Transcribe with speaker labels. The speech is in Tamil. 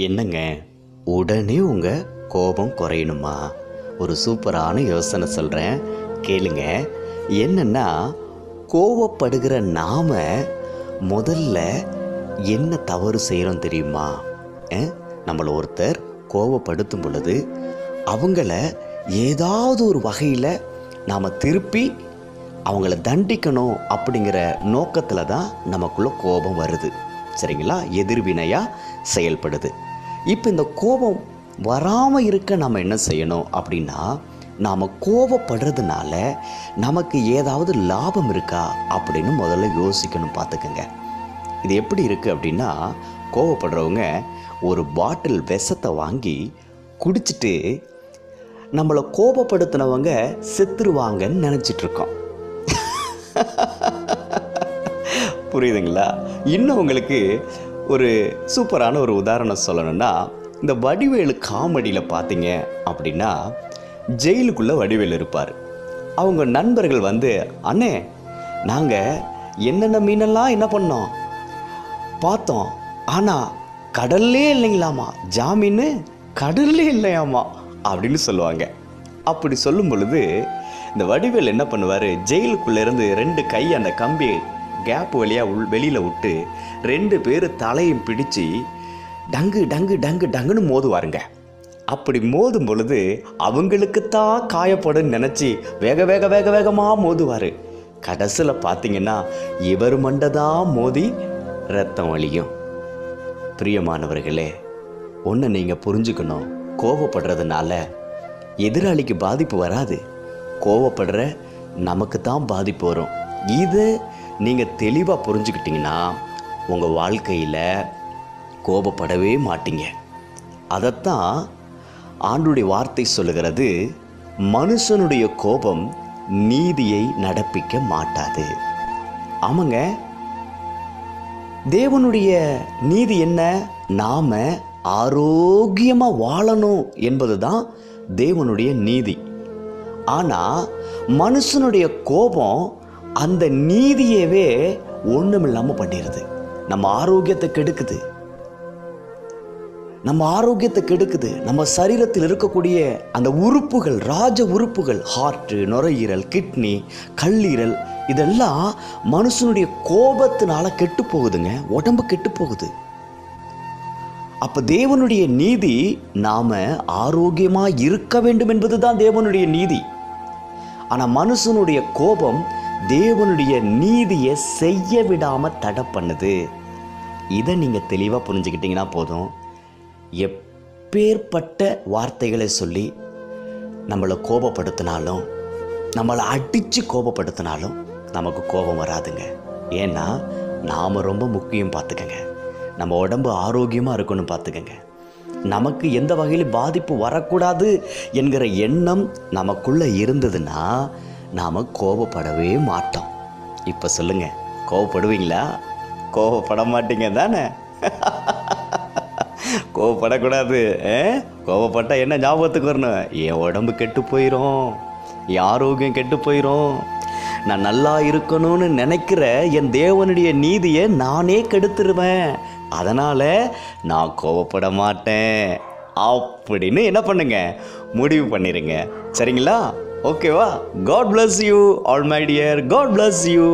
Speaker 1: என்னங்க? உடனே உங்கள் கோபம் குறையணுமா? ஒரு சூப்பரான யோசனை சொல்கிறேன் கேளுங்க. என்னன்னா கோவப்படுகிற நாம் முதல்ல என்ன தவறு செய்கிறோம் தெரியுமா? நம்மளை ஒருத்தர் கோவப்படுத்தும் பொழுது அவங்கள ஏதாவது ஒரு வகையில் நாம் திருப்பி அவங்கள தண்டிக்கணும் அப்படிங்கிற நோக்கத்தில் தான் நமக்குள்ளே கோபம் வருது. சரிங்களா? எதிர்வினையாக செயல்படுது. இப்போ இந்த கோபம் வராமல் இருக்க நம்ம என்ன செய்யணும் அப்படின்னா நாம் கோபப்படுறதுனால நமக்கு ஏதாவது லாபம் இருக்கா அப்படின்னு முதல்ல யோசிக்கணும் பார்த்துக்கோங்க. இது எப்படி இருக்குது அப்படின்னா கோவப்படுறவங்க ஒரு பாட்டில் விஷத்தை வாங்கி குடிச்சிட்டு நம்மளை கோபப்படுத்தினவங்க செத்துருவாங்கன்னு நினச்சிட்டு இருக்கோம் புரியுதுங்களா? இன்னும் உங்களுக்கு ஒரு சூப்பரான ஒரு உதாரணம் சொல்லணும்னா இந்த வடிவேலு காமெடியில் பார்த்தீங்க அப்படின்னா ஜெயிலுக்குள்ளே வடிவேலு இருப்பார். அவங்க நண்பர்கள் வந்து அண்ணே நாங்கள் என்னென்ன மீனெல்லாம் என்ன பண்ணோம்? பார்த்தோம். ஆனால் கடல்லே இல்லைங்களாமா? ஜாமீன் கடல்லே இல்லையாமா? அப்படின்னு சொல்லுவாங்க. அப்படி சொல்லும் பொழுது இந்த வடிவேல் என்ன பண்ணுவார்? ஜெயிலுக்குள்ளே இருந்து ரெண்டு கை அந்த கம்பி கேப் வழியாக உள் வெளியில் விட்டு ரெண்டு பேர் தலையும் பிடிச்சு டங்கு டங்கு டங்கு டங்குன்னு மோதுவாருங்க. அப்படி மோதும் பொழுது அவங்களுக்குத்தான் காயப்படும் நினச்சி வேக வேக வேக வேகமாக மோதுவார். கடைசியில் பார்த்தீங்கன்னா இவர் மண்டதாக மோதி ரத்தம் வலியும் பிரியமானவர்களே ஒன்று நீங்கள் புரிஞ்சுக்கணும். கோவப்படுறதுனால எதிராளிக்கு பாதிப்பு வராது. கோவப்படுற நமக்கு தான் பாதிப்பு வரும். இது நீங்கள் தெளிவாக புரிஞ்சுக்கிட்டிங்கன்னா உங்கள் வாழ்க்கையில் கோபப்படவே மாட்டீங்க. அதைத்தான் ஆண்டுடைய வார்த்தை சொல்லுகிறது மனுஷனுடைய கோபம் நீதியை நடப்பிக்க மாட்டாது. ஆமாங்க. தேவனுடைய நீதி என்ன? நாம் ஆரோக்கியமாக வாழணும் என்பது தான் தேவனுடைய நீதி. ஆனால் மனுஷனுடைய கோபம் அந்த நீதியவே ஒன்றுமில்லாமல் பண்ணிடுது நம்ம ஆரோக்கியத்தை கெடுக்குது. நம்ம ஆரோக்கியத்தை கெடுக்குது. நம்ம சரீரத்தில் இருக்கக்கூடிய அந்த உறுப்புகள் ராஜ உறுப்புகள் ஹார்ட்டு நுரையீரல் கிட்னி கல்லீரல் இதெல்லாம் மனுஷனுடைய கோபத்தினால கெட்டு போகுதுங்க. உடம்பு கெட்டு போகுது. அப்போ தேவனுடைய நீதி நாம் ஆரோக்கியமாக இருக்க வேண்டும் என்பதுதான் தேவனுடைய நீதி. ஆனால் மனுஷனுடைய கோபம் தேவனுடைய நீதியை செய்ய விடாமல் தடை பண்ணுது. இதை நீங்கள் தெளிவாக புரிஞ்சுக்கிட்டீங்கன்னா போதும். எப்பேற்பட்ட வார்த்தைகளை சொல்லி நம்மளை கோபப்படுத்தினாலும் நம்மளை அடித்து கோபப்படுத்தினாலும் நமக்கு கோபம் வராதுங்க. ஏன்னா நாம் ரொம்ப முக்கியம் பார்த்துக்கங்க. நம்ம உடம்பு ஆரோக்கியமாக இருக்கணும் பார்த்துக்கங்க. நமக்கு எந்த வகையில் பாதிப்பு வரக்கூடாது என்கிற எண்ணம் நமக்குள்ளே இருந்ததுன்னா நாம் கோபப்படவே மாட்டோம். இப்போ சொல்லுங்கள் கோவப்படுவீங்களா? கோவப்பட மாட்டீங்க தானே? கோவப்படக்கூடாது ஆ? கோவப்பட்டா என்ன ஞாபகத்துக்கு வரணும்? என் உடம்பு கெட்டு போயிடும் என் ஆரோக்கியம் கெட்டு போயிடும் நான் நல்லா இருக்கணும்னு நினைக்கிற என் தேவனுடைய நீதியை நானே கெடுத்துருவேன். அதனால் நான் கோவப்பட மாட்டேன். அப்படின்னு என்ன பண்ணுங்க? முடிவு பண்ணிடுங்க சரிங்களா? ஓகேவா God bless you all my dear God bless you